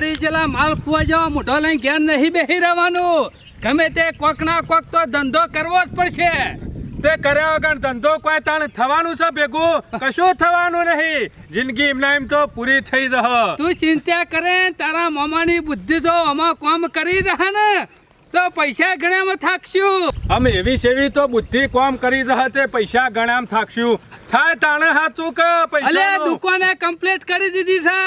ખેમા જેલા માલ ફુવા જવા મોઢો લઈને ઘેર નહીં બેસી રહેવાનું. ગમે તે કોકના કોક તો ધંધો કરવો જ પડશે. તે કર્યા વગર ધંધો કોઈ તાણ થવાનું છે ભેગું? કશું થવાનું નહીં. જિંદગી એમના એમ તો પૂરી થઈ જહ. તું ચિંતા કરે તારા મામાની બુદ્ધિ જો આમાં કામ કરી જહ ને. તો પૈસા ગણામાં થાકશું. અમે એવી સેવી તો બુદ્ધિ કોમ કરી જહ તે પૈસા ગણામ થાકશું. થાય તાણે હાચું કે અલે પૈસા દુકાને કમ્પ્લીટ કરી દીધી છે.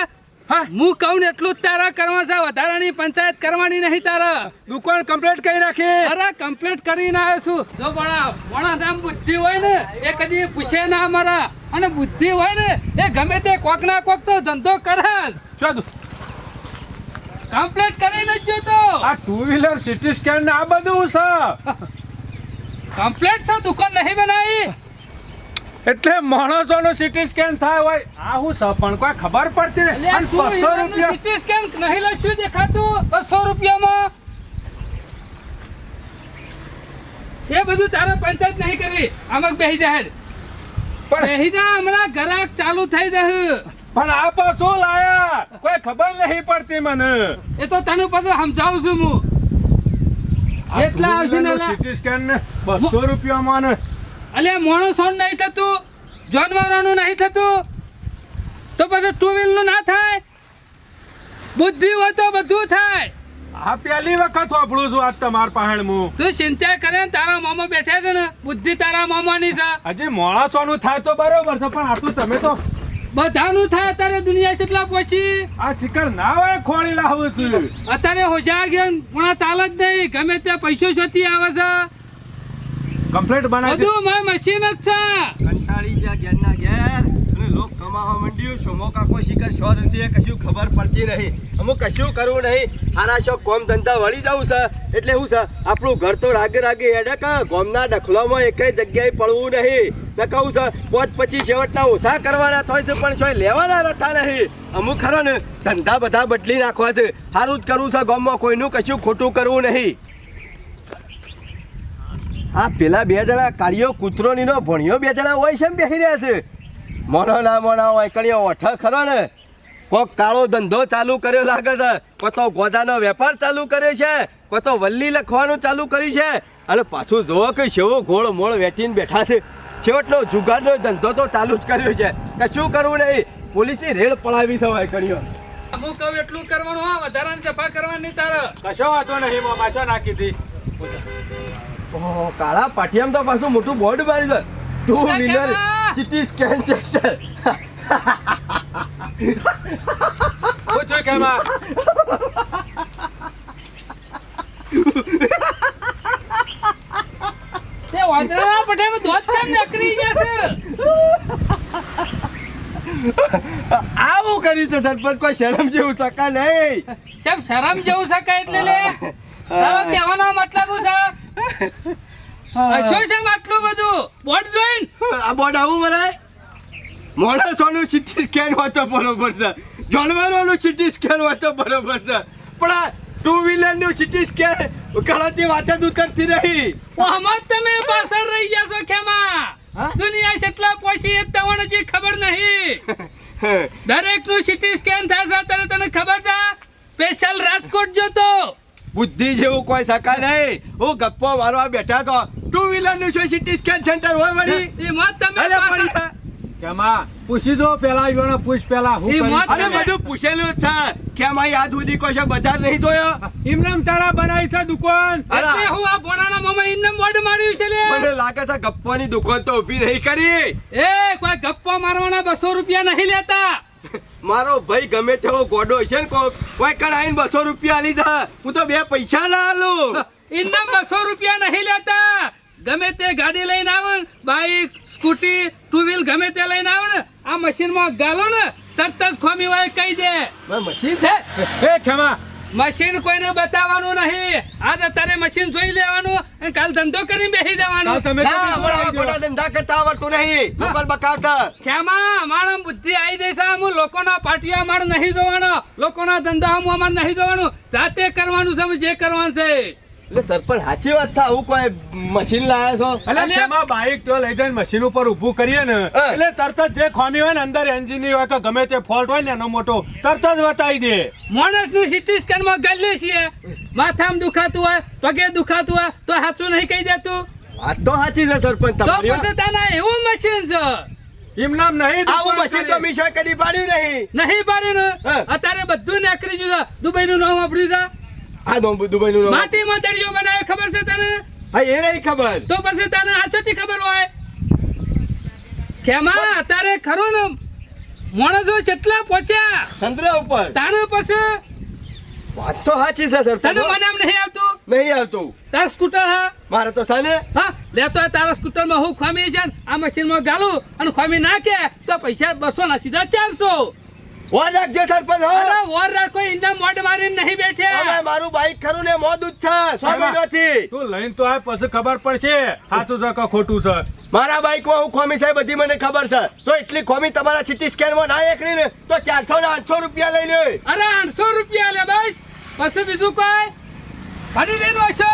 હા? કહું ને એટલું જ તારા કરવા છે વધારાની પંચાયત કરવાની નહીં તારા. દુકાન કમ્પ્લીટ કરી નાખી? અરે કમ્પ્લીટ કરીને આવ્યો છું. જો બણા વણા નામ બુદ્ધિ હોય ને એ કદી પૂછે ના અમારા અને બુદ્ધિ હોય ને એ ગમે તે કોક ના કોક તો ધંધો કરે જ. કમ્પ્લેટ કરીને જ જોતો આ ટુ વ્હીલર સિટી સ્કેન ને આ બધું છે. કમ્પ્લીટ છે દુકાન નહીં બનાવી. એટલે માણસોનો સિટી સ્કેન થાય હોય આ હું છે કોઈ ખબર પડતી ને અને two બસો wheeler નું રૂપિયા સિટી સ્કેન નહીં લઈશું દેખાતું? બસો રૂપિયામાં. એ બધું તારે પંચાયત નહીં કરવી. આમાં બેહી જાય પણ બેહી જા હમણાં ગ્રાહક ચાલુ થઈ જશે. પણ આ પાછું લાયા. કોઈ ખબર નહીં પડતી મને. એ તો તને પછી સમજાવું છું હું. એટલા આવશે ને સિટી સ્કેન ને બસો રૂપિયામાં ને અલ્યા માણસો નહીં થતું જાનવરોનું નહીં થતું તો પછી ટુ વ્હીલનું ના થાય? બુદ્ધિ હોય તો બધું થાય. આ પહેલી વખત વાપરું છું આજ તમાર પાસે મુ તું ચિંતા કરે ને તારા મામા બેઠા છે ને બુદ્ધિ તારા મામાની છે. હજી માણસોનું થાય તો બરોબર છે પણ આટલું તમે તો બધાનું થાય અત્યારે દુનિયા કેટલા પહોંચી આ શિકર ના હોય ખોળી લાવું છું. અત્યારે હોજા ગયા પણ ચાલે જ નહીં ગમે તે પૈસો શોધી આવે છે. કમ્પ્લીટ બનાવી બધું મારે મશીન જ છે. કંટાળી ગયા ઘેરના ઘેર. અને લોક કમાવા માંડ્યું. શોમો કાકો શિખર શો રસી કશું ખબર પડતી નહીં. અમુક કશું કરવું નહીં. હારા શોખ કોમ ધંધા વળી જવું છે. એટલે શું છે આપણું ઘર તો રાગે રાગે હેડે કા? ગોમના ડખલામાં એકેય જગ્યાએ પડવું નહીં. ને કહું છે પોત પછી છેવટના ઓછા કરવાના થાય છે પણ છોય લેવાના રહેતા નહીં. અમુક ખરો ને ધંધા બધા બદલી નાખવા છે. સારું જ કરવું છે ગામમાં કોઈનું કશું ખોટું કરવું નહીં. આ પેલા બે જણા કાળીઓ કૂતરો નીનો ભણ્યો બે જણા હોય છે બેસી રહ્યા છે. મોનો ના મોના હોય કણીઓ ઓઠ ખરો ને. કોક કાળો ધંધો ચાલુ કર્યો લાગે છે કોઈ તો ગોદાનો વેપાર ચાલુ કર્યો છે કોઈ તો વલ્લી લખવાનું ચાલુ કર્યું છે. અને પાછું જોવો કે શેવો ગોળ મોળ વેઠીને બેઠા છે. છેવટનો જુગારનો ધંધો તો ચાલુ જ કર્યો છે. કે શું કરવું નહીં પોલીસની રેડ પડાવી થવાય કણીઓ અમુક કહું એટલું કરવાનું હા વધારાની જફા કરવાની તારે. કશો વાંધો નહીં માં પાછા નાખી હતી? કાળા પાટિયામ તો પાછું મોટું બોર્ડ મારી છે. Two wheeler CT scan centre પૂછો કે તે વાંદરાના પઠામાં ધોધ કેમ નકરી જશે આવું કર્યું છે સરપંચ કોઈ શરમ જેવું શકાય નહીં. સાહેબ શરમ જેવું શકાય એટલે લે. તારો કહેવાનો મતલબ શું છે? હશો છે આટલું બધું? Board join? આ બોર્ડ આવું મરાય માણસોનું સિટી સ્કેન હોય તો બરોબર છે. જાનવરોનું સિટી સ્કેન હોય તો બરોબર છે. પણ ટુ વ્હીલરનું સિટી સ્કેન કળાતી વાત જ ઉતરતી રહી આમાં તમે પાછળ રહી ગયા છો ખેમા? દુનિયા કેટલા પહોંચી એ તમને જે ખબર નહીં. દરેકનું સિટી સ્કેન થાય છે તને ખબર છે? સ્પેશિયલ રાજકોટ જોતો. બુદ્ધિ જેવું કોઈ શકા નહીં. હું ગપ્પો મારવા બેઠા તો ટુ વ્હીલરનું શું સિટી સ્કેન સેન્ટર હોય વળી? એમાં તમે અરે પાછળ- પણ કે માં પૂછી જો પેલા આવ્યો પૂછ પેલા હું કરી? અરે બધું પૂછેલું છે. કેમ આ યાદ સુધી કોઈ છે બજાર નહીં જોયો? ઇમરામ તારા બનાવી છે દુકાન. અરે એટલે હું આ ભોણાના મોમાં ઇમરામ બોર્ડ માર્યું છે લે. મને લાગે છે ગપ્પાની દુકાન તો ઊભી નહીં કરી. એ કોઈ ગપ્પા મારવાના બસો રૂપિયા નહીં લેતા. મારો ભાઈ ગમે તેવો ગોડો છે ને કોક કોઈ કણ આઈને બસો રૂપિયા આલી જા હું તો બે પૈસા ના આલું. ઇન્ને બસો રૂપિયા નહીં લેતા. ગમે તે ગાડી લઈને આવ બાઈક સ્કૂટી ટુ વ્હીલ ગમે તે લઈને આવ ને આ મશીનમાં ગાલો ને તરત જ ખોમી હોય કહી દે. મશીન છે છે? એ ખેમા મશીન કોઈને બતાવવાનું નહીં. આજ અત્યારે મશીન જોઈ લેવાનું અને કાલ ધંધો કરીને બેસી જવાનું. તમે મોટા ધંધા કરતા આવડતું નહીં. દુકાન બકાવતા ખેમા મારા બુદ્ધિ આવી જશે હું લોકોના પાટીઓ અમારે નહીં જોવાનો. લોકોના ધંધા હું અમારે નહીં જોવાનું. જાતે કરવાનું છે જે કરવાનું છે. એટલે સરપંચ સાચી વાત છે આવું કોઈ મશીન લાયા છો? એટલે એમાં બાઈક તો લઈ જઈને મશીન ઉપર ઊભું કરીએ ને એટલે તરત જ જે ખામી હોય ને અંદર એન્જિન હોય કે ગમે તે ફોલ્ટ હોય ને એનો મોટો તરત જ બતાવી દે. માણસનું સિટી સ્કેનમાં ગલ્લી છીએ. માથામાં દુખાતું હોય પગે દુખાતું હોય તો સાચું નહીં કહી દેતું? વાત તો સાચી છે સરપંચ તો તમારી પછી તાના એવું મશીન છે? એમ નામ નહીં આવું મશીન તો કરી. મીશોએ કદી પાડ્યું નહીં. નહીં પાડ્યું અત્યારે બધું નાકરી ગયું દુબઈ નું નામ આપડ્યું છે? આ દુબઈ નું માટી માં દરિયો બનાવે ખબર છે તને? હા એ નહીં ખબર. તો પછી તને આચોથી ખબર હોય. કેમાં અત્યારે ખરો ને માણસો કેટલા પહોંચ્યા. સંતરા ઉપર. તાણે પછી વાત તો સાચી છે તને સરપંચ મને આમ નહીં આવતું? નહીં આવતું. તાર સ્કૂટર હા. મારે તો છે હા લેતો તારા તારા સ્કૂટરમાં હું ખામી છે આ આ મશીનમાં ગાલું અને ખામી નાખે તો પૈસા બસો ના સીધા ચારસો. વાહ રાખજો સરપંચ અરે હો મોઢ મારીને નહીં બેઠે. અમે મારું બાઈક ખરું ને મોદું જ છે. સો મહિનાથી તું લઈને તો આ પછી ખબર પડશે. સાચું છે કે ખોટું છે? મારા બાઈકમાં હું ખોમી છે બધી મને ખબર છે. તો એટલી ખોમી તમારા સિટી સ્કેનમાં ના એકડી ને તો ચારસો ને આઠસો રૂપિયા લઈ લે. અરે આઠસો રૂપિયા લે બસ. પછી બીજું કોઈ? ફરી લઈને છો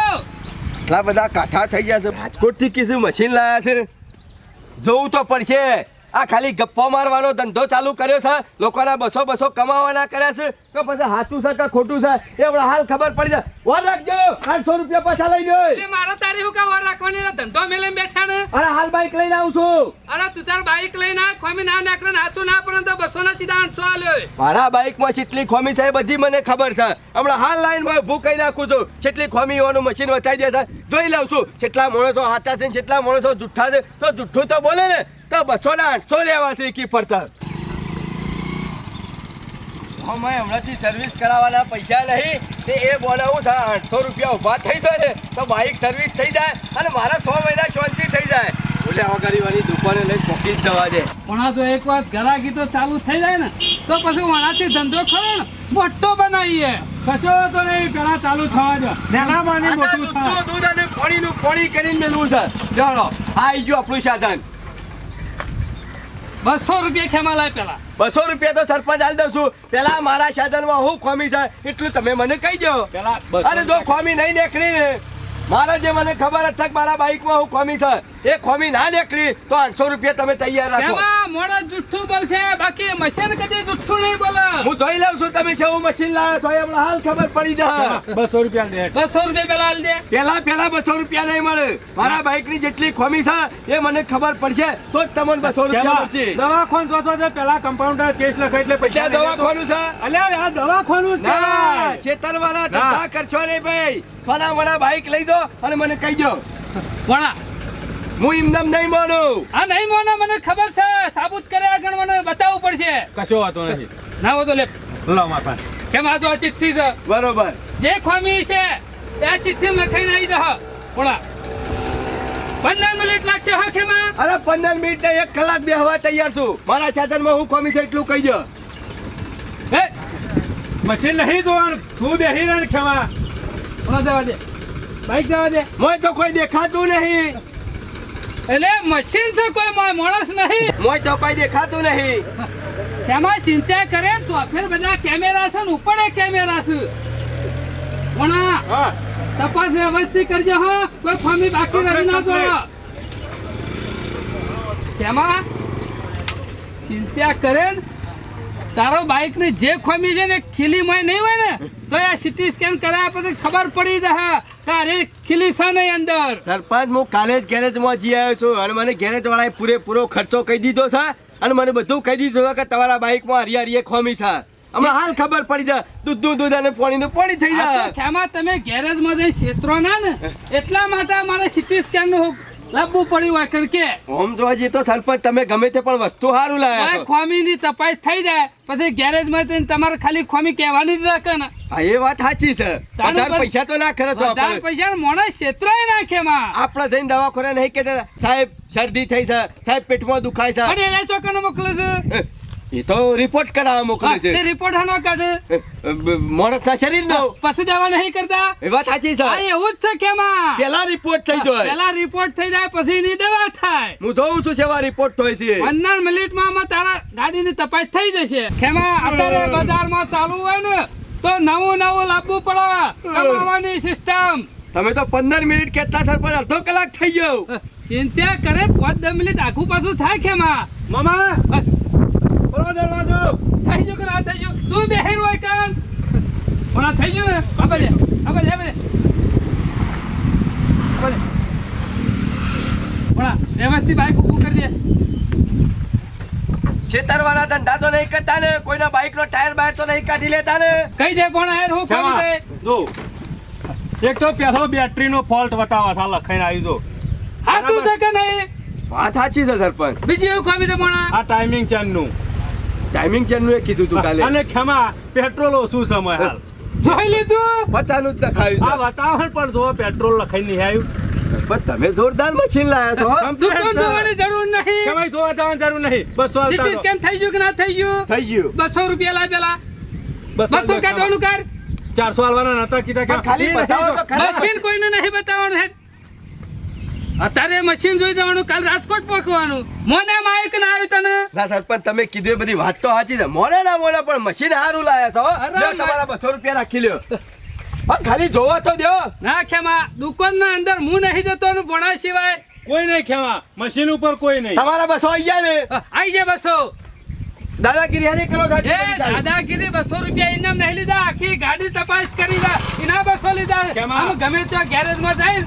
એટલા બધા કાઠા થઈ ગયા છે. રાજકોટથી કીધું મશીન લાયા છે જોવું તો પડશે. આ ખાલી ગપ્પો મારવાનો ધંધો ચાલુ કર્યો છે. લોકોના બસો બસો કમાવાના કર્યા છે. તો પછી સાચું છે કે ખોટું છે એ હમણાં હાલ ખબર પડી જાય. વર રાખજો. આઠસો રૂપિયા પાછા લઈ લે મારો તારી હું કા વર રાખવાની ધંધો મેલે બેઠા ને. અરે હાલ બાઈક લઈને આવું છું. અરે તું તાર બાઈક લઈને આ ખોમી ના નાખરે નાચું ના પડે તો બસો ના સીધા આઠસો આલ્યો મારા બાઈકમાં કેટલી ખોમી છે બધી મને ખબર છે. હમણાં હાલ લાઈનમાં ભૂખ કહી નાખું છું. કેટલી ખોમી હોવાનું મશીન વચાઈ દે છે. જોઈ લઉં છું. કેટલા માણસો હાથા છે ને કેટલા માણસો જુઠ્ઠા છે. તો જુઠ્ઠું તો બોલે ને. તો બસો ને આઠસો લેવા છે કી પડતા અમે હમણાંથી સર્વિસ કરાવવાના પૈસા નહીં તે એ બોલાવું થાય આઠસો રૂપિયા ઊભા થઈ જાય ને તો બાઈક સર્વિસ થઈ જાય અને મારા સો મહિના શાંતિ થઈ જાય. બોલ્યા વગાડીવાની દુકાને લઈ પોકી જ જવા દે. પણ આ તો એક વાત ગરાગી તો ચાલુ થઈ જાય ને તો પછી વણાથી ધંધો ખરો ને મોટો બનાવીએ. કશો તો નહીં પેલા ચાલુ થવા દો. નાના માની મોટું દૂધ અને પાણીનું પાણી કરીને મેળવું છે. ચાલો આવી ગયું આપણું સાધન. બસો રૂપિયા ખેમા લાય પેલા બસો રૂપિયા તો સરપંચ આલી દઉં છું. પેલા મારા સાધનમાં હું ખોમી છે? એટલું તમે મને કહી દો. પેલા અને જો ખોમી નહીં નીકળી ને. મારા જે મને ખબર જ છે મારા બાઈકમાં હું ખોમી છે. એ ખોમી ના નીકળી તો આઠસો રૂપિયા તમે તૈયાર રાખો. મોડો જુઠ્ઠું બોલશે બાકી મશીન કદી જુઠ્ઠું નહીં બોલે. હું જોઈ લઉં છું તમે શેવું મશીન લાવ્યા છો એ હાલ ખબર પડી જાય. બસો રૂપિયા દે. બસો રૂપિયા પેલા હાલ દે. પેલા પેલા બસો રૂપિયા નહીં મળે. મારા બાઈકની જેટલી ખોમી છે એ મને ખબર પડશે તો જ તમને બસો રૂપિયા મળશે. દવાખાનું જોશો તો પેલા કમ્પાઉન્ડર કેસ લખે એટલે પૈસા દવા દવાખાનું છે? અલ્યા આ દવાખાનું જ ના. છેતરવાના ના. ધંધા કરશો નહીં ભાઈ. ફલા મણા બાઈક લઈ દો અને મને કહી દો વણા હું એમનેમ નહીં માનું. આ નહીં મોને મને ખબર છે. સાબુત કરે આગળ મને બતાવવું પડશે. કશો વાતો નથી. ના વાતો લે. લો મારા પાસે. કેમ આ તો આ ચિઠ્ઠી છે? બરોબર. જે ખોમી છે એ આ ચિઠ્ઠી ખાઈને આવી દહ વણા પંદર મિનિટ લાગશે હા ખેમા અરે પંદર મિનિટ ને એક કલાક બેહવા તૈયાર છું. મારા સાધનમાં હું ખોમી છે એટલું કહી દો. હે? મશીન નહીં જોવાનું તું બેહી રહે ખેમા વણા જવા દે. બાઈક જવા દે. મોય તો કોઈ દેખાતું નહીં. એટલે મશીન છે કોઈ મોય માણસ નહીં. મોય તો કોઈ દેખાતું નહીં. તેમાં ચિંતા કરે તો ફેર બધા કેમેરા છે ને ઉપર કેમેરા છે. પણ તપાસ વ્યવસ્થિત કરજો હા કોઈ ખામી બાકી રહી ના દો તેમાં ચિંતા કરે તારો બાઇક ને જે ખામી છે ને ખીલી મય નહીં હોય ને તો આ સીટી સ્કેન કરાયા પછી ખબર પડી જશે. કે ખીલીસા નહીં અંદર. સરપંચ હું કાલે જ ગેરેજમાં જઈ આવ્યો છું અને મને ગેરેજ વાળાએ પૂરેપૂરો ખર્ચો કહી દીધો છે અને મને બધું કહી દીધું છે કે તમારા બાઈકમાં હરિયા ખોમી છે. હમણાં હાલ ખબર પડી જાય દૂધનું દૂધ અને પાણી થઈ આ તો જાય. ખેમા તમે ગેરેજમાં જઈ ક્ષેત્રો ના ને એટલા માટે મારે સીટી સ્કેનનું લાવવું પડ્યું હોય કારણ કે ઓમ જોવા જઈએ તો સરપંચ તમે ગમે તે પણ વસ્તુ સારું છો. ખોમી ની તપાસ થઈ જાય પછી ગેરેજમાં જઈને તમારે ખાલી ખોમી કહેવાની જ રાખે ને. હા એ વાત સાચી છે. વધારે પૈસા તો ના ખર્ચો વધારે આપણે પૈસા મોણસ ક્ષેત્રય નાખે માં. આપણે જઈને દવાખાને નહીં કે સાહેબ શરદી થઈ છે સાહેબ પેટમાં દુખાય છે. અરે એને ચોકનો મોકલે છે. એ તો રિપોર્ટ કરાવવા મોકલે છે. તે રિપોર્ટ હનો કાઢ. માણસના શરીરનો. પછી દેવા નહીં કરતા? એ વાત સાચી આ એવું જ છે કેમાં પેલા રિપોર્ટ થઈ જાય. પેલા રિપોર્ટ થઈ જાય પછી ની દવા થાય. હું જોઉં છું સેવા રિપોર્ટ થઈ છે પંદર મિનિટમાં માં તારા ગાડીની તપાસ થઈ જશે. ખેમા અત્યારે બજારમાં ચાલુ હોય ને તો નવું નવું લાવવું પડે. કમાવાની સિસ્ટમ તમે તો પંદર મિનિટ કેતા સર પણ અડધો કલાક થઈ ગયો. ચિંતા કરે પાંચ દસ મિનિટ આખું પાછું થાય કેમાં? મામા! ખોલો દરવાજો થઈ ગયું કે ના થઈ ગયું? તું બેહેર હોય કાન! પણ આ થઈ ગયું ને? ખબર છે? ખબર છે ખબર ખબર પણ વ્યવસ્થિત બાઈક ઊભું કરી દે. છેતરવાના ધંધા તો નહીં કરતા ને. કોઈના બાઇક નો ટાયર બાયર તો નહીં કાઢી લેતા ને. કઈ દે કોણ આયર હું ખેમા, દે જો. એક તો પેલો બેટરીનો ફોલ્ટ બતાવે લખાઈને આવી જો. હા તું છે કે નહીં? વાત સાચી છે સરપંચ. બીજી એવું કામ દે પણ આ ટાઈમિંગ ચેનનું ટાઈમિંગ ચેનનું એ કીધું તું કાલે? અને ખેમા પેટ્રોલ ઓછું સમય હાલ. જોઈ લીધું? પચાનું જ દેખાયું આ વાતાવરણ પણ જો પેટ્રોલ લખાઈને નહીં આવ્યું. પણ તમે જોરદાર મશીન લાયા છો હો. જોવાની જરૂર નહીં. ખેમાઈ જોવા જવાની જરૂર નહીં. બસો સીટી. સ્કેન થઈ ગયું કે ના થઈ ગયું? થઈ ગયું. બસો રૂપિયા લાવ પેલા. બસો કાઢવાનું કર. ચારસો આલવાના નતા કીધા કે ખાલી બતાવો તો ખરા. મશીન કોઈને નહીં બતાવવાનું હેડ. અત્યારે મશીન જોઈ જવાનું કાલ રાજકોટ પહોંચવાનું. મોને માઇક ના આવ્યું તને? ના સરપંચ તમે કીધું એ બધી વાત તો સાચી છે. મોને ના મોને પણ મશીન સારું લાયા છો. તમારા બસો રૂપિયા રાખી લ્યો. પણ ખાલી જોવા તો દો ના ખેમા દુકાનના અંદર હું નહીં જતો ને ભણા સિવાય. કોઈ નહીં ખેમા. મશીન ઉપર કોઈ નહીં. તમારા બસો આવી ગયા ને? આઈ જાય બસો. દાદાગીરી હાની કરો દાદાગીરી બસો રૂપિયા ઇનામ નહીં લીધા. આખી ગાડી તપાસ કરી દા. એના બસો લીધા? ગમે ત્યાં ગેરેજમાં જાય.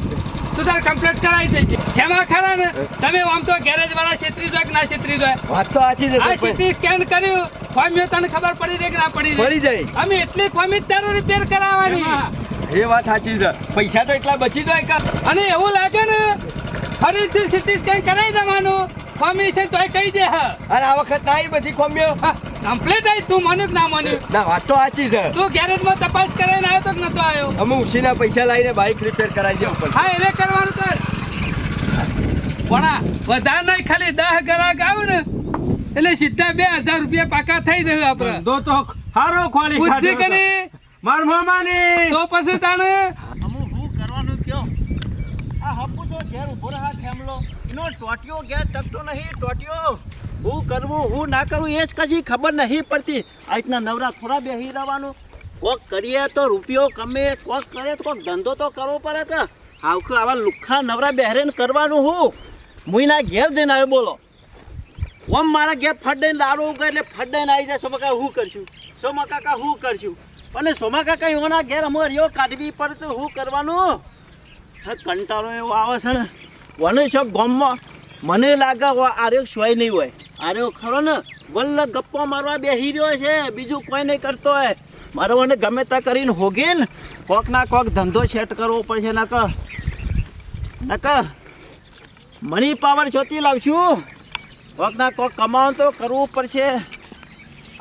તો તાર કમ્પ્લીટ કરાવી દેજે એમાં ખરા ને? તમે આમ તો ગેરેજ વાળા છેતરી જોય કે ના છેતરી જોય વાત તો સાચી છે આ સીટી સ્કેન કર્યું. ફોર્મ્યો તને ખબર પડી રહી કે ના પડી પડી જાય. અમે એટલી ખામી તારું રિપેર કરાવવાની. એ વાત સાચી છે. પૈસા તો એટલા બચી જાય કે? અને એવું લાગે ને ફરીથી સિટી સ્કેન કરાવી દેવાનું. ખોમી છે તોય કહી દે હા. અને આ વખત ના બધી કોમ્યો? કમ્પ્લીટ આવી તું માન્યું ના માન્યું ના વાત તો સાચી છે. તું ગેરેજમાં તપાસ કરાવીને આવ્યો તો કે નતો આવ્યો? અમે ઉછીના પૈસા લાવીને બાઇક રિપેર કરાવી દે ઉપર. હા એને કરવાનું કર પણ વધારે નહીં ખાલી દસ ગ્રાહક આવ્યું ને. એટલે સીધા બે હજાર રૂપિયા પાકા થઈ જશે આપડે તો હારો ખોલી બુદ્ધિ તો. કરી માર મામાની તો પછી તાણે અમુ હું કરવાનું કયો આ હપુસો ઘેર ઊભો રહા એનો ટોટિયો ઘેર ટકતો નહીં, ટોટિયો. હું કરવું, હું ના કરવું એ જ કશી ખબર નહીં પડતી. આ રીતના નવરા થોડા બેસી રહેવાનું. કોક કરીએ તો રૂપિયો કમે, કોક કરે તો કોક ધંધો તો કરવો પડે કે. આવખું આવા લુખ્ખા નવરા બેહરે કરવાનું હું? મુઈના ઘેર જઈને આવ્યો, બોલો. ઓમ મારા ઘેર ફટાઈને લાડુ ઉગે એટલે ફટાઈને આવી જાય. સોમા કાકા, હું કરશું? સોમા કાકા, હું કરશું? અને સોમા કાકા એવાના ઘેર અમારે એવો કાઢવી પડે તો હું કરવાનું? કંટાળો એવો આવે છે ને. વને સાહેબ ગામમાં મને લાગે હવે આર્યો સોય નહીં હોય. આર્યો ખરો ને, વલ્લ ગપ્પો મારવા બેસી રહ્યો છે, બીજું કોઈ નહીં કરતો હોય. મારે મને ગમે ત્યાં કરીને હોગીન કોક ના કોક ધંધો સેટ કરવો પડશે નક નક મની પાવર જોતી લાવશું કોક ના કોક કમાવાનું તો કરવું પડશે.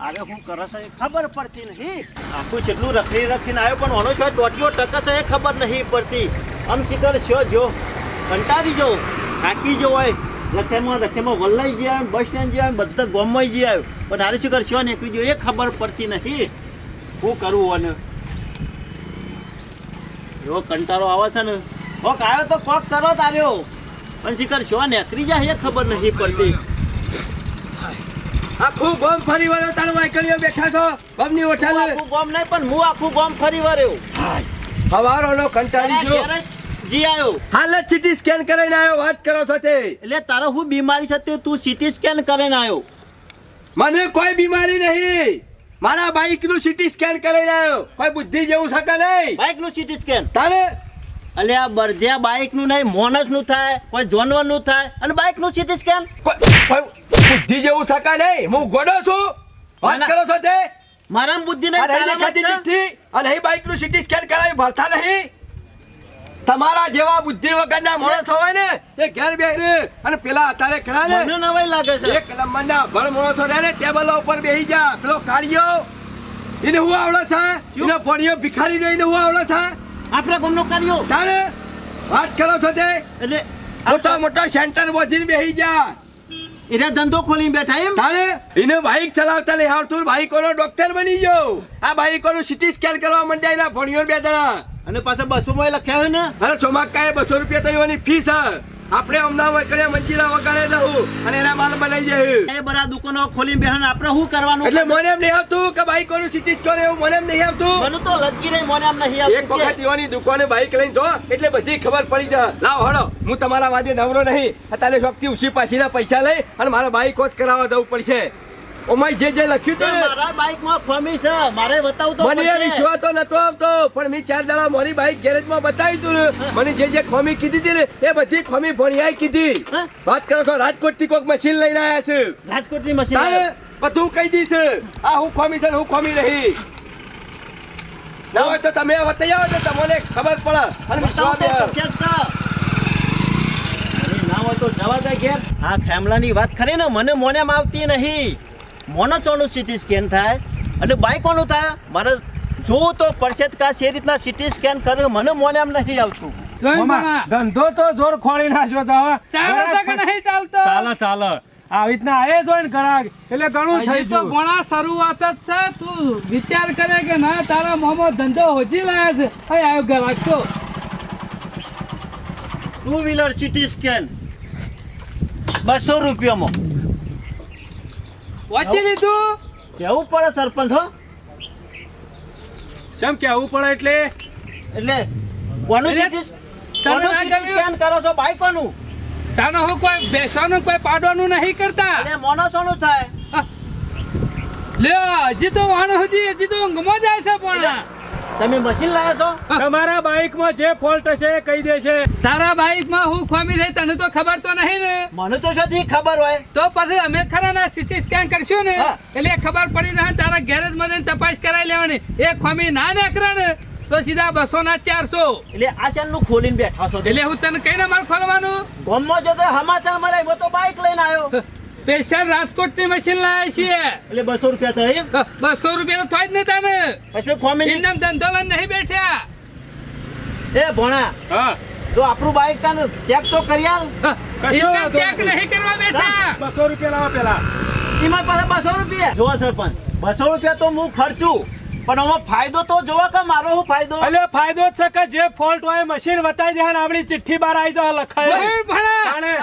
અરે હું કરો એ ખબર પડતી નહીં આખું જેટલું રખડી રખીને આવ્યો, પણ ઓનો શો ટોટીઓ ટકે એ ખબર નહીં પડતી. આમ શિખર શો જો. કંટાળી જવું થાકી જવું હોય. રથેમાં રથેમાં વલ્લાઈ ગયા બસ સ્ટેન્ડ ગયા બધા ગોમમાં જઈ આવ્યું. પણ હારે શો નીકળી ગયો એ ખબર પડતી નથી. શું કરવું અને? એવો કંટાળો આવે છે ને. કોક આવ્યો તો કોક કરો તાર્યો. પણ શિખર શો નીકળી જાય એ ખબર નથી પડતી. આખું ગોમ ફરી વળ્યો તારું વાયકળીઓ બેઠા છો. ગમની હું ઓઠાલે. આખું ગોમ નહીં પણ હું આખું ગોમ ફરી વળ્યો. હવારોનો કંટાળી ગયો. જ આવ્યો હાલ જ સીટી સ્કેન કરીને આવ્યો વાત કરો છો તે એટલે તારો હું બીમારી છે તે તું સીટી સ્કેન કરીને આવ્યો મને કોઈ બીમારી નહીં. મારા બાઇકનું સીટી સ્કેન કરીને આવ્યો કોઈ બુદ્ધિ જેવું શકે નહીં. બાઇકનું સીટી સ્કેન તારે? અલે આ બરધ્યા બાઇકનું નહીં મોનસનું થાય કોઈ જોનવરનું થાય અને બાઇકનું સીટી સ્કેન બુદ્ધિ જેવું શકે નહીં. હું ગોડો છું. વાત. કરો છો તે મારા બુદ્ધિ નહીં તારામાં દેખાતી છે. અહીં બાઇકનું સીટી સ્કેન કરાવી ભરતા નહીં. તમારા જેવા બુદ્ધિ વગરના માણસ હોય ને એ ઘેર બેહી અને પેલા અત્યારે ખરા ને મને નવાઈ લાગે છે. એક નંબરના ભણ માણસો રહે ને ટેબલ ઉપર બેહી જા પેલો કાઢ્યો. એને હું આવડે છે? એનો ભણિયો ભિખારી રહીને હું આવડે છે? આપણે ગમનો કાઢ્યો તારે વાત કરો છો તે? એટલે મોટા મોટા સેન્ટર બોધીને બેહી જા. એને ધંધો ખોલીને બેઠા એમ? તારે એને બાઈક ચલાવતા નહીં આવડતું બાઇકોનો ડોક્ટર બની ગયો. આ બાઇકોનું સિટી સ્કેન કરવા માંડ્યા એના ભણીઓ બે દણા અને પાછા બસો માં લખ્યા હોય ને? અરે ચોમાકાએ બસો રૂપિયા તો એની ફીસ આપણે અમદાવાદ વગડે મંજીરા વગાડે દઉં અને એના માલ બનાવી જાય એ બરા દુકાનો ખોલી બેહન આપણે શું કરવાનું? એટલે મને એમ નહીં આવતું કે બાઈકનું સિટી સ્કોર એવું મને એમ નહીં આવતું. મને તો લગી રહી મને એમ નહીં એક વખત આવતું ઈવાની દુકાને બાઈક લઈને જો એટલે બધી ખબર પડી જાય. લાવ હળો હું તમારા વાદે નવરો નહીં. અત્યારે શોખથી ઉછી પાછીના પૈસા લઈ અને મારે બાઈક જ કરાવવા જવું પડશે. ઓમાય જે જે લખ્યું હતું મારા બાઈકમાં ફમી છે મારે બતાવું તો મને. વિશ્વાસ તો નતો આવતો પણ મેં ચાર દાડા મારી બાઈક ગેરેજમાં બતાવી તું મને જે જે ખોમી કીધી હતી ને એ બધી ખોમી ભણિયાઈ કીધી? વાત કરો છો રાજકોટથી કોક મશીન લઈને આવ્યા છે. રાજકોટની મશીન તારે બધું કહી દઈશ. આ હું ખોમી છે ને હું ખોમી નહીં. ના હોય તો તમે વતાઈ આવો તો તમને ખબર પડે. અને તો વિશ્વાસ ના હોય તો જવા દે ઘેર. આ ખેમલાની વાત ખરી ને મને મોનેમ આવતી નહીં. મોનો ચોનું સીટી સ્કેન થાય અને બાઈકોનું થાય. મારે જોવું તો પરસેદ કા છે રીતના સીટી સ્કેન કર્યું મને મોનેમ નહીં આવતું. ધંધો તો જોર ખોળી નાખ્યો તો ચાલે છે કે નહીં ચાલતો. ચાલે ચાલે. આવી રીતના આયે જોઈન કરાક એટલે ઘણું થઈ તો ઘણા શરૂઆત જ છે. તું વિચાર કરે કે ના તારા મોમો ધંધો હોજી લાયા છે. અહીં આવ્યો ઘર તો. ટુ વ્હીલર સીટી સ્કેન બસો રૂપિયામાં. વાંચી લીધું કેવું પડે સરપંચ હો? કેમ કેવું પડે એટલે? એટલે કોનું સીટી? સ્કેન કરો છો બાઈકોનું? તાનો હું કોઈ બેસવાનું કોઈ પાડવાનું નહીં કરતા? એટલે મોનો સોનું થાય. લ્યો હજી તો વાણ હજી તો ઊંઘમાં જાય છે પણ તમે મશીન લાવ્યા છો? તમારા બાઈકમાં જે ફોલ્ટ હશે એ કહી દેશે તારા બાઈકમાં હું ખોમી થઈ તને તો ખબર તો નહીં ને. મને તો સુધી ખબર હોય? તો પછી અમે ખરા ના સીટી સ્કેન કરશું ને. એટલે ખબર પડી રહે તારા ગેરેજમાં તપાસ કરાવી લેવાની. એ ખોમી ના નીકળે ને તો સીધા બસો ના ચારસો. એટલે આ શાનનું ખોલીને બેઠા છો એટલે હું તને કઈને માર ખોલવાનું? ગામમાં જતો હમાચાર મળે તો બાઈક લઈને આવ્યો. સ્પેશિયલ રાજકોટથી મશીન લાયા છીએ. એટલે બસો રૂપિયા થાય બસો રૂપિયા તો થાય જ નહીં તને. પછી ખોમીની એમ ધંધો લઈને નહીં બેઠ્યા. એ ભણા હા. તો આપણું બાઈક તને ચેક તો કરી આલ. કશો ચેક નહીં કરવા બેઠા. બસો રૂપિયા લાવો પેલા. એમાં પાસે બસો રૂપિયા. જો સરપંચ બસો રૂપિયા તો હું ખર્ચું. પણ આમાં ફાયદો તો જોવો કે મારો હું ફાયદો? એટલે ફાયદો જ છે કે જે ફોલ્ટ હોય મશીન વતાઈ દે અને આપણી ચિઠ્ઠી બહાર આવી તો લખાય. આવા ને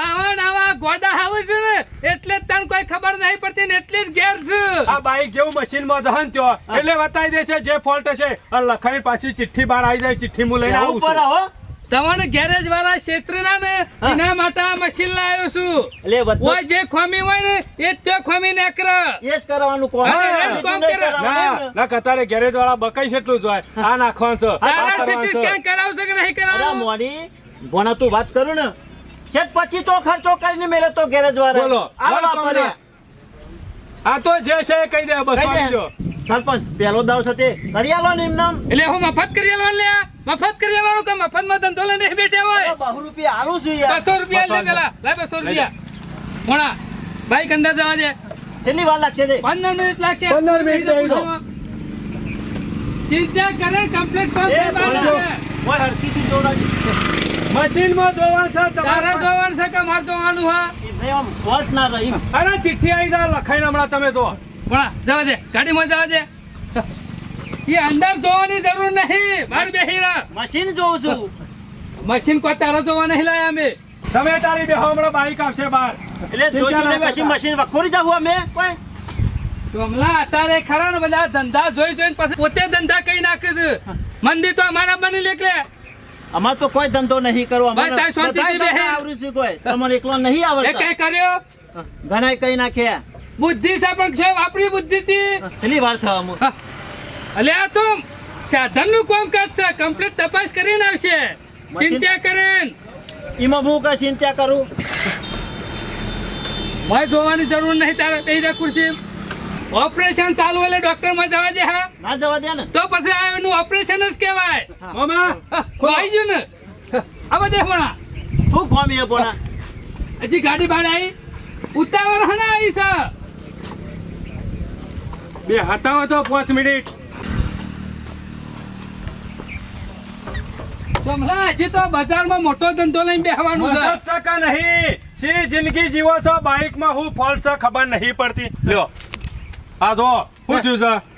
આવા ગોડા આવે છે ને એટલે જ તને કોઈ ખબર નહીં પડતી ને એટલે જ ગેર છે. આ બાઈક જેવું મશીનમાં જહન થયો. એટલે વતાઈ દે છે જે ફોલ્ટ છે અને લખાઈ પાછી ચિઠ્ઠી બહાર આવી જાય ચિઠ્ઠી હું લઈને આવું ઉપર છું તમારે ગેરેજ વાળા ક્ષેત્રના ને એના માટે આ મશીન લાવ્યો છું. એટલે બધું ઓય જે ખોમી હોય ને એ જ તે ખોમી નેકર એ જ કરવાનું કોણ? હા, એ જ બીજું કોમ કરે. ના ના કતારે ગેરેજ વાળા બકાઈ છે એટલું જ હોય. આ નાખવાનું છે. આ તારા કરવાનું સિટી. સ્કેન કરાવશે કે નહીં અરે કરાવવાનું મોડી ભણા તું વાત કરું ને. છેક પછી તો ખર્ચો કરીને મેલે તો ગેરેજ વાળા બોલો આ વાપરે આ તો જે છે એ કહી દે બસ દે. સરપંચ પેલો દાવ સાથે કરી આલો ને એમ નામ એટલે હું મફત કરી આલો લ્યા? મફત કરી આલવાનું કે મફતમાં ધંધો લઈને બેઠા હોય? બહુ રૂપિયા આલું છું યાર. બસો રૂપિયા લે પેલા. લે બસો રૂપિયા. ભણા બાઈક અંદર જવા દે. કેટલી વાર લાગશે તે? પંદર મિનિટ લાગશે 15 મિનિટ ચિંતા કરે કમ્પ્લીટ ભણા. છે. ઓય હરખીથી જોડાજો. મશીનમાં ધોવાનું છે તારે તમારે ધોવાણ છે કે માર જોવાનું હા? એ આમ કોટ ના રહી. અરે ચિઠ્ઠી આવી જાય લખાઈને હમણાં તમે જો. ભણા જવા દે. ગાડીમાં જવા દે. એ અંદર જોવાની જરૂર નહીં. બહાર બેહી રહ મશીન જોઉં છું. મશીન કોઈ તારા જોવા નહીં લાયા અમે. તમે તારી બેહો હમણાં બાઈક આવશે બહાર. એટલે જોઈશું ને પછી મશીન વખોરી જાવ અમે કોઈ? કમલા અત્યારે ખરા ને બધા ધંધા જોઈ જોઈને પછી પોતે ધંધા કઈ નાખે છે. મંદિર તો અમારા બની લેકલે અમાર તો કોઈ ધંધો નહીં કરવો બેહે. આવડ્યું છે કોઈ. તમારે એકલો નહીં આવડે કઈ કર્યો? ઘણા કઈ નાખ્યા. બુદ્ધિ છે પણ છે આપણી બુદ્ધિ થી પેલી વાર થવા અલે આ તો સાધનનું નું કામ કાજ છે. કમ્પ્લીટ તપાસ કરીને આવશે. ચિંતા કરેન એમાં હું કઈ ચિંતા કરું? ભાઈ જોવાની જરૂર નહીં તારે કઈ જા ખુરશી. ઓપરેશન ચાલુ એટલે ડોક્ટરમાં જવા દે હા. ના જવા દે ને. તો પછી આ એનું ઓપરેશન જ કહેવાય. મામા. હા, જો ગયું ને. આ બધે ભણા શું કોમ એ બોલા હજી ગાડી ભાડે આવી ઉતાવળ હણા આવી છે બે હતા તો પાંચ મિનિટ. હજી તો બજારમાં મોટો ધંધો લઈને બેહવાનું છે. મદદ છે કે નહીં. શી જિંદગી જીવો છો? બાઇકમાં હું ફોલ્ટ છે ખબર નહીં પડતી. લ્યો. આ જો, શું થયું છે?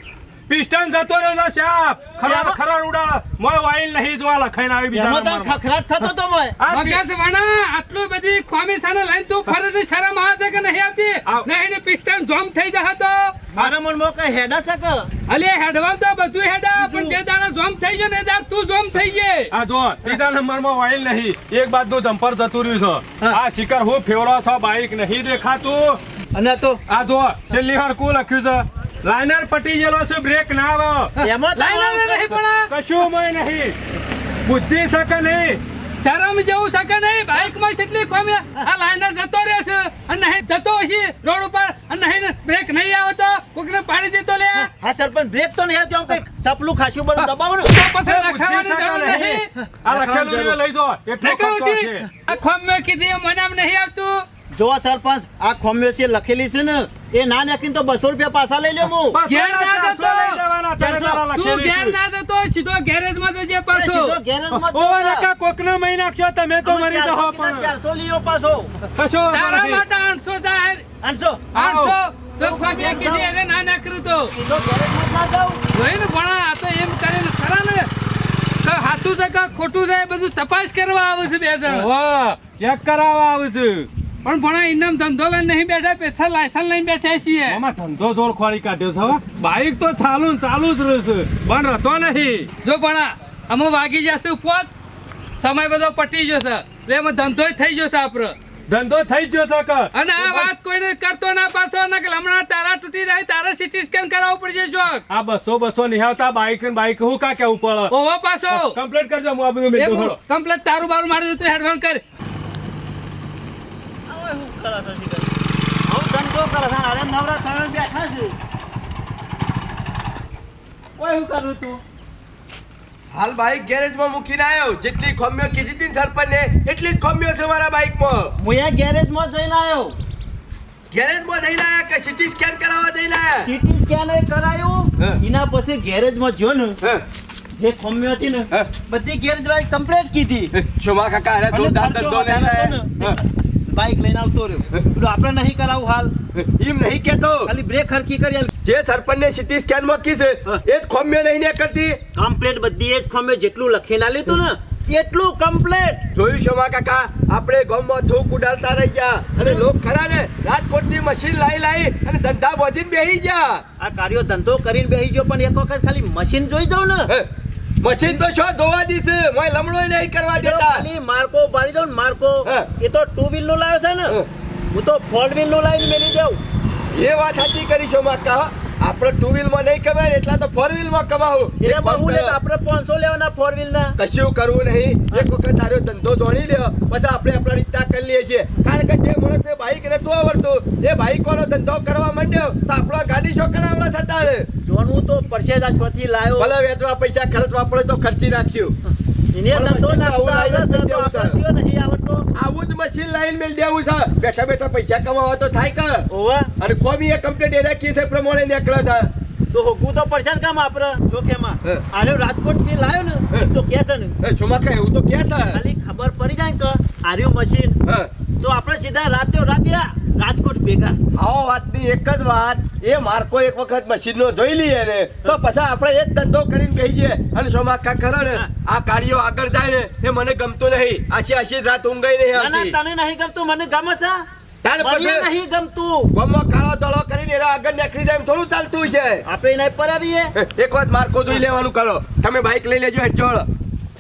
પિસ્ટન જતો રહ્યો છે સાહેબ. ખરાબ ખરા ઉડાડ મોય વાઈલ નહીં જોવા લખાઈને આવી એમાં તો ખખરાટ થતો તો મોય મગજ વાણા. આટલું બધી ખોમી સાને લઈને તું ફરે છે શરમ આવે છે કે નહીં આવતી? નહીં ને પિસ્ટન જોમ થઈ જશે તો. મારા મન મોકે હેડા છે કે? અલે હેડવા તો બધું હેડા પણ તે દાણા જોમ થઈ ગયો ને દાડ તું જોમ થઈ ગયે. આ જો ત્રીજા નંબરમાં વાઈલ નહીં. એક બાજુ જમ્પર જતું રહ્યું છે. આ શિકાર હું ફેવરો છો બાઈક નહીં દેખાતું? અને તો આ જો છેલ્લી વાર કુ લખ્યું છે? લાઇનર પટી ગયેલો છે બ્રેક ના આવો. એમાં લાઈ નહીં પણ કશું મય નહીં. બુદ્ધિ શકે નહીં. શરમ જેવું શકે નહીં. બાઇકમાં કેટલી ખોમી આ લાઇનર જતો રહે છે અને નહીં જતો હશે રોડ ઉપર અને નહીં બ્રેક નહીં આવે તો કોકને પાડી દેતો લે. હા સરપંચ બ્રેક તો નહીં ત્યાં કંઈક સપલું ખાશું બળું દબાવવાનું. તો પછી લખાવાની જરૂર નહીં. આ લખેલું લઈ દો એટલો ખર્ચો છે. આ ખોમ મે કીધી મને આમ નહીં આવતું. જો સરપંચ આ ખોમ્યો છે લખેલી છે ને એ ના નાખીને તો બસો રૂપિયા પાછા લઈ લ્યો હું. ઘેર ના જતો. તું ઘેર ના જતો સીધો ગેરેજમાં જજે પાછો. સીધો જતા. નકા કોકનો મહી નાખ્યો તમે તો મરી જહો પણ. 400 લીયો પાછો. કશો તારા માટે આઠસો જાહેર. આઠસો? આવો. આઠસો તો ખોમી કીધી એને ના ના કર્યું તો. સીધો ગેરેજમાં ના જાવ જોઈ ને ભણા આ તો એમ કરીને ખરા ને. કે સાચું છે કે ખોટું છે બધું તપાસ કરવા આવું છે બે જણ. વાહ ચેક કરાવવા આવું છું. પણ ભણા ઇનામ ધંધો લઈને નહીં બેઠા પૈસા લાયસન્સ લઈને બેઠા છીએ. મામા ધંધો જોર ખોરી કાઢ્યો છે. બાઈક તો ચાલુ ચાલુ જ રહેશે પણ રહેતો નહીં. જો ભણા અમે વાગી જશે પોત સમય બધો પટી જશે એટલે એમાં ધંધો થઈ જશે આપણો. ધંધો થઈ ગયો છે કે? અને આ વાત કોઈને કરતો ના પાછો ને હમણાં તારા તૂટી જાય તારા સીટી સ્કેન કરાવવું પડશે જોક. આ બસો બસો નિહાવતા બાઈક ને બાઈક હું કા કેવું પડે? ઓવા પાછો. કમ્પ્લીટ કરજો હું આ બધું મેં કમ્પ્લીટ તારું બારું મારી દીધું હેડફોન કર. કરે છે શીખર? ધંધો કરે છે અરે નવરા થઈને બેઠા છે. ઓય શું કરું તું? હાલ બાઈક ગેરેજમાં મૂકીને આવ્યો જેટલી ખોમ્યો કીધી હતી સરપંચને એટલી જ ખોમ્યો છે મારા બાઈકમાં. હું અહીંયા ગેરેજમાં જઈને આવ્યો ગેરેજમાં જઈને આવ્યા કે સીટી સ્કેન કરાવવા જઈને આવ્યા સીટી સ્કેન કરાયું. એના પછી ગેરેજમાં જો ને જે ખોમ્યો હતી ને બધી ગેરેજ બાઈક કમ્પ્લીટ કીધી શોભા કાકા અરે જોરદાર ધંધો લઈને ને, બાઈક લઈને આવતો રહ્યો. પેલું આપણે નહીં કરાવું હાલ. એમ નહીં કેતો. ખાલી બ્રેક હરકી કરી જે જે સરપંચને સીટી સ્કેન મૂકી છે એ જ ખોમ્યો નહીં ને કરતી. કમ્પ્લેટ બધી એ જ ખોમ્યો જેટલું લખેલા લીધું ને એટલું કમ્પ્લેટ જોયું શોભા કાકા? આપણે ગામમાં થૂક ઉડાડતા રહી ગયા અને લોક ખરા ને રાજકોટથી મશીન લાવી લાવી અને ધંધા બોધીને બેહી ગયા. આ કાર્યો ધંધો કરીને બેહી ગયો પણ એક વખત ખાલી મશીન જોઈ જાવ ને. મશીન તો શું ધોવા દીશે મોય લમડો નહીં કરવા દેતા. ખાલી માર્કો પાડી દઉં માર્કો. એ તો ટુ વ્હીલનું લાવ્યો છે ને. હું. તો ફોર વ્હીલનું લાવીને મેલી જાઉં એ વાત સાચી કરી છો માકા આપણે ટુ વ્હીલમાં નહીં કમાય એટલા તો ફોર વ્હીલમાં કમાવું એટલે બહુ લે. આપણે પાંચસો લેવાના ફોર વ્હીલ ના. કશું કરવું નહીં. એક વખત તારો ધંધો દોણી લ્યો. પછી આપણે આપણા રીતના કરી લઈએ છીએ. કારણ કે જે માણસને બાઈક નતું આવડતું એ બાઈક વાળો ધંધો કરવા માંડ્યો તો આપણો ગાડી શો કરાવડા થતા ને હું તો પડશે જ આ છોથી લાવ્યો ભલે વેચવા પૈસા ખર્ચવા પડે તો ખર્ચી નાખ્યું. એને ધંધો ના આવડે તો આપણે શિયો નહીં આવડતો આવું જ મશીન લાઈન મેળ દેવું છે. બેઠા બેઠા પૈસા કમાવા તો થાય કે? ઓવા અને કોમી એ કમ્પ્લીટ એને કી છે પ્રમાણે નીકળે છે. તો હોગું તો પડશે કામ આપણે જો કેમાં હે. આરે રાજકોટથી લાયો ને તો કે છે ને. એ છુમાકા એવું તો કે છે. ખાલી ખબર પડી જાય કે આર્યું મશીન તો આપણે સીધા રાતે રાતે રાજકોટ ભેગા. આવો વાતની એક જ વાત. એ માર્કો એક વખત મશીનનો જોઈ લઈએ ને તો પછી આપણે એ જ ધંધો કરીને બેસી જઈએ અને સોમાખા ખરો ને આ કાર્યો આગળ જાય ને એ મને ગમતું નહીં. આશી આશી રાત ઊંઘાઈ નહીં આવતી. તને નહીં ગમતું મને ગમે છે. તારે પછી નહીં ગમતું. ગમો કાળો દળો કરીને એના આગળ નીકળી જાય થોડું ચાલતું છે. આપણે એના પર એક વાત માર્કો જોઈ લેવાનું કરો. તમે બાઇક લઈ લેજો હેઠળ